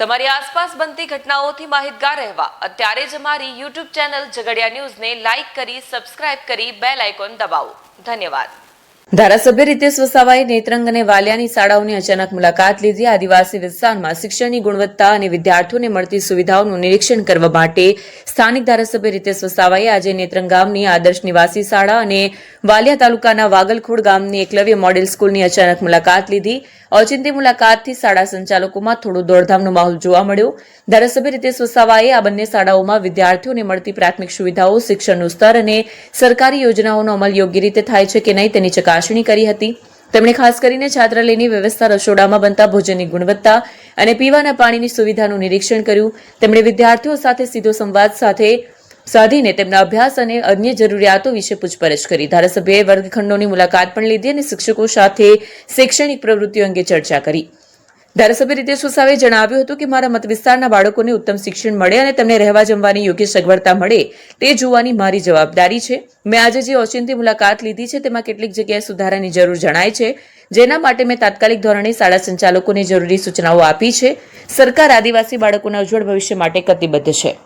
તમારી આસપાસ બનતી ઘટનાઓથી માહિતગાર રહેવા. અત્યારે જ અમારી યુટ્યુબ ચેનલ ઝઘડિયા ન્યૂઝને લાઇક કરી, સબસ્ક્રાઇબ કરી, બેલ આઇકોન દબાવો. ધન્યવાદ. ધારાસભ્ય રીતેશ વસાવાએ નેત્રંગ અને વાલિયાની શાળાઓની અચાનક મુલાકાત લીધી. આદિવાસી વિસ્તારમાં શિક્ષણની ગુણવત્તા અને વિદ્યાર્થીઓને મળતી સુવિધાઓનું નિરીક્ષણ કરવા માટે સ્થાનિક ધારાસભ્ય રીતેશ વસાવાએ આજે નેત્રંગ ગામની આદર્શ નિવાસી શાળા અને વાલિયા તાલુકાના વાગલખોડ ગામની એકલવ્ય મોડેલ સ્કૂલની અચાનક મુલાકાત લીધી. ઓચિંતી મુલાકાતથી શાળા સંચાલકોમાં થોડો દોડધામનો માહોલ જોવા મળ્યો. ધારાસભ્ય રીતેશ વસાવાએ આ બંને શાળાઓમાં વિદ્યાર્થીઓને મળતી પ્રાથમિક સુવિધાઓ, શિક્ષણનું સ્તર અને સરકારી યોજનાઓનો અમલ યોગ્ય રીતે થાય છે કે નહીં તેની ચકાસણી કરી હતી. તેમણે ખાસ કરીને છાત્રાલયની વ્યવસ્થા રસોડામાં બનતા ભોજનની ગુણવત્તા અને પીવાના પાણીની સુવિધાનું નિરીક્ષણ કર્યું. તેમણે વિદ્યાર્થીઓ સાથે સીધો સંવાદ સાથે સાધીને તેમના અભ્યાસ અને અન્ય જરૂરિયાતો વિશે પૂછપરછ કરી. ધારાસભ્યએ વર્ગખંડોની મુલાકાત પણ લીધી અને શિક્ષકો સાથે શૈક્ષણિક પ્રવૃત્તિઓ અંગે ચર્ચા કરી. ધારાસભ્ય રીતેશ વસાવે જણાવ્યું હતું કે, મારા મત વિસ્તારના બાળકોને ઉત્તમ શિક્ષણ મળે અને તેમને રહેવા જમવાની યોગ્ય સગવડતા મળે તે જોવાની મારી જવાબદારી છે. મેં આજે જે ઓચિંતી મુલાકાત લીધી છે તેમાં કેટલીક જગ્યાએ સુધારાની જરૂર જણાય છે. જેના માટે મેં તાત્કાલિક ધોરણે શાળા સંચાલકોને જરૂરી સૂચનાઓ આપી છે. સરકાર આદિવાસી બાળકોના ઉજ્જવળ ભવિષ્ય માટે કટિબદ્ધ છે.